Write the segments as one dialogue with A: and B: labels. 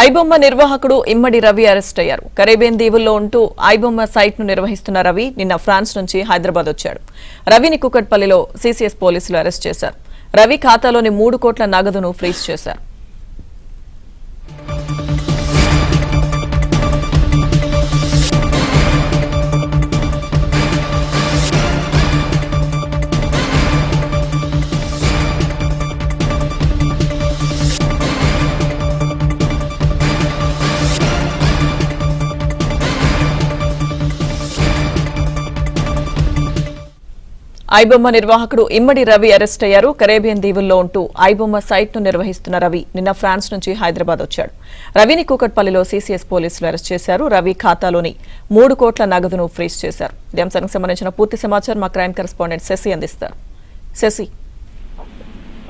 A: ఐబొమ్మ నిర్వాహకుడు ఇమ్మడి రవి అరెస్ట్ అయ్యారు. కరేబియన్ దీవుల్లో ఉంటూ ఐబొమ్మ సైట్ను నిర్వహిస్తున్న రవి నిన్న ఫ్రాన్స్ నుంచి హైదరాబాద్ వచ్చాడు. రవిని కుకట్పల్లిలో సీసీఎస్ పోలీసులు అరెస్ట్ చేశారు. రవి ఖాతాలోని మూడు కోట్ల నగదును ఫ్రీజ్ చేశారు. ఐబొమ్మ నిర్వాహకుడు ఇమ్మడి రవి అరెస్ట్ అయ్యారు. కరేబియన్ దీవుల్లో ఉంటూ ఐబొమ్మ సైట్ను నిర్వహిస్తున్న రవి నిన్న ఫ్రాన్స్ నుంచి హైదరాబాద్ వచ్చాడు. రవిని కూకట్పల్లిలో సీసీఎస్ పోలీసులు అరెస్ట్ చేశారు. రవి ఖాతాలోని మూడు కోట్ల నగదును ఫ్రీజ్ చేశారు. ఈ అంశానికి సంబంధించిన పూర్తి సమాచారం మా క్రైమ్ కరెస్పాండెంట్ శశి అందిస్తారు. శశి.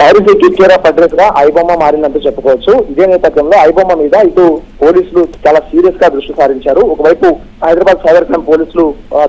B: పైరసీ కిక్కేరా అడ్రస్గా ఐబొమ్మ మారిందంటూ చెప్పుకోవచ్చు. ఇదే నేపథ్యంలో ఐబొమ్మ మీద ఇటు పోలీసులు చాలా సీరియస్గా దృష్టి సారించారు. ఒకవైపు హైదరాబాద్ సైబర్ క్రైమ్ పోలీసులు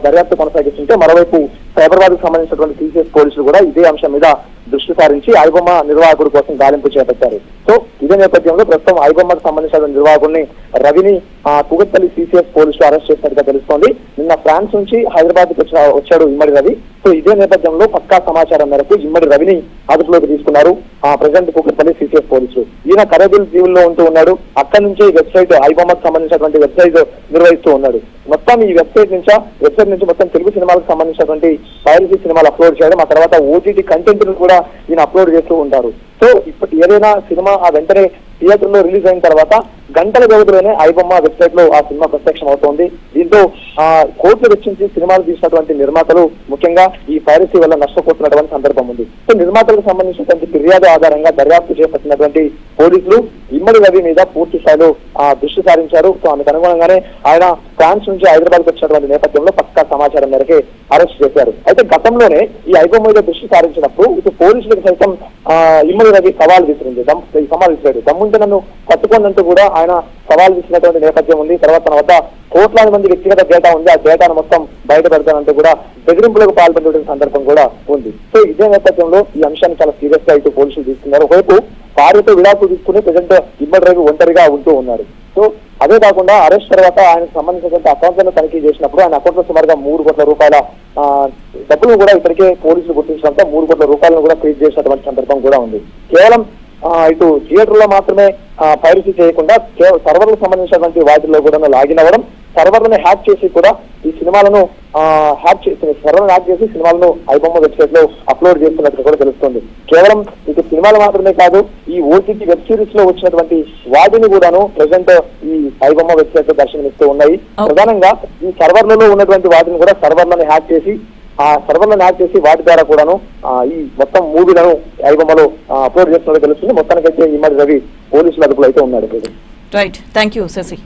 B: దర్యాప్తు కొనసాగిస్తుంటే మరోవైపు సైబరాబాద్కు సంబంధించినటువంటి టీసీఎస్ పోలీసులు కూడా ఇదే అంశం మీద దృష్టి సారించి ఐబొమ్మ నిర్వాహకుడు కోసం గాలింపు చేపట్టారు. సో ఇదే నేపథ్యంలో ప్రస్తుతం ఐబొమ్మకు సంబంధించిన నిర్వాహకుడిని రవిని ఆ, కుగట్పల్లి సీసీఎస్ పోలీసులు అరెస్ట్ చేసినట్టుగా తెలుస్తోంది. నిన్న ఫ్రాన్స్ నుంచి హైదరాబాద్ వచ్చాడు ఇమ్మడి రవి. సో ఇదే నేపథ్యంలో పక్కా సమాచారం మేరకు ఇమ్మడి రవిని అదుపులోకి తీసుకున్నారు ఆ ప్రజెంట్ కుక్కపల్లి సీసీఎస్ పోలీసులు. ఈయన కరేబిల్ దీవుల్లో ఉంటూ ఉన్నాడు. అక్కడి నుంచి వెబ్సైట్ ఐబొమ్మకు సంబంధించినటువంటి వెబ్సైట్ నిర్వహిస్తూ ఉన్నాడు. మొత్తం ఈ వెబ్సైట్ నుంచి వెబ్సైట్ నుంచి మొత్తం తెలుగు సినిమాలకు సంబంధించినటువంటి పైరసీ సినిమాలు అప్లోడ్ చేయడం ఆ తర్వాత ఓటీటీ కంటెంట్ను కూడా ఈయన అప్లోడ్ చేస్తూ ఉంటారు. సో ఇప్పుడు ఏదైనా సినిమా ఆ వెంటనే థియేటర్లో రిలీజ్ అయిన తర్వాత గంటల వ్యవధిలోనే ఐబొమ్మ వెబ్సైట్లో ఆ సినిమా ప్రత్యక్షం అవుతోంది. దీంతో ఆ కోర్టులు రక్షించి సినిమాలు తీసినటువంటి నిర్మాతలు ముఖ్యంగా ఈ పైరసీ వల్ల నష్టపోతున్నటువంటి సందర్భం ఉంది. సో నిర్మాతలకు సంబంధించినటువంటి ఫిర్యాదు ఆధారంగా దర్యాప్తు చేపట్టినటువంటి పోలీసులు ఇమ్మడి రవి మీద పూర్తి స్థాయిలో ఆ దృష్టి సారించారు. సో ఆమెకు అనుగుణంగానే ఆయన ఫ్రాన్స్ నుంచి హైదరాబాద్ వచ్చినటువంటి నేపథ్యంలో పక్కా సమాచారం మేరకే అరెస్ట్ చేశారు. అయితే గతంలోనే ఈ ఐబొమ్మ మీద దృష్టి సారించినప్పుడు ఇటు పోలీసులకు సైతం ఆ, ఇమ్మడి రవి సవాల్ విసిరింది ఈ సవాల్ విసిరాడు. దమ్ముంటే నన్ను పట్టుకోనంటూ కూడా ఆయన సవాల్ విసిరినటువంటి నేపథ్యం ఉంది. తర్వాత తన వద్ద కోట్లాది మంది వ్యక్తిగత డేటా ఉంది. ఆ డేటాను మొత్తం బయట పెడతానంటూ కూడా బెదిరింపులకు పాల్పడిన సందర్భం కూడా ఉంది. సో ఇదే నేపథ్యంలో ఈ అంశాన్ని చాలా సీరియస్గా ఇటు పోలీసులు తీసుకున్నారు. ఒకవైపు భార్యతో విడాకులు తీసుకుని ప్రజెంట్ ఇమ్మడి రవి ఒంటరిగా ఉంటూ ఉన్నారు. సో అదే కాకుండా అరెస్ట్ తర్వాత ఆయనకు సంబంధించినటువంటి అకౌంట్లను తనిఖీ చేసినప్పుడు ఆయన అకౌంట్లో సుమారుగా మూడు కోట్ల రూపాయల డబ్బులు కూడా ఇప్పటికే పోలీసులు గుర్తించడంతో మూడు కోట్ల రూపాయలను కూడా ఫ్రీజ్ చేసినటువంటి సందర్భం కూడా ఉంది. కేవలం ఇటు థియేటర్లో మాత్రమే పైరసీ చేయకుండా కేవలం సర్వర్లకు సంబంధించినటువంటి వాటిల్లో కూడా లాగిన్ అవ్వడం సర్వర్లను హ్యాక్ చేసి కూడా ఈ సినిమాలను హ్యాక్ చేసి సర్వర్లను హ్యాక్ చేసి సినిమాలను ఐబొమ్మ వెబ్సైట్లో అప్లోడ్ చేస్తున్నట్టు కూడా తెలుస్తుంది కేవలం ఇటు సినిమాలు మాత్రమే కాదు ఈ ఓటీటీ వెబ్ సిరీస్లో వచ్చినటువంటి వాటిని కూడాను ప్రెసెంట్ ఈ ఐబొమ్మ వెబ్సైట్లో దర్శనమిస్తూ ఉన్నాయి. ప్రధానంగా ఈ సర్వర్లలో ఉన్నటువంటి వాటిని కూడా సర్వర్లను హ్యాక్ చేసి ఆ సర్వర్లను హ్యాక్ చేసి వాటి ద్వారా కూడాను ఈ మొత్తం మూవీలను ఐబొమ్మలో అప్లోడ్ చేస్తున్నట్టు తెలుస్తుంది. మొత్తానికైతే ఈ మరి రవి పోలీసుల అదుపులో అయితే ఉన్నాడు
A: రైట్ థ్యాంక్ యూ శశి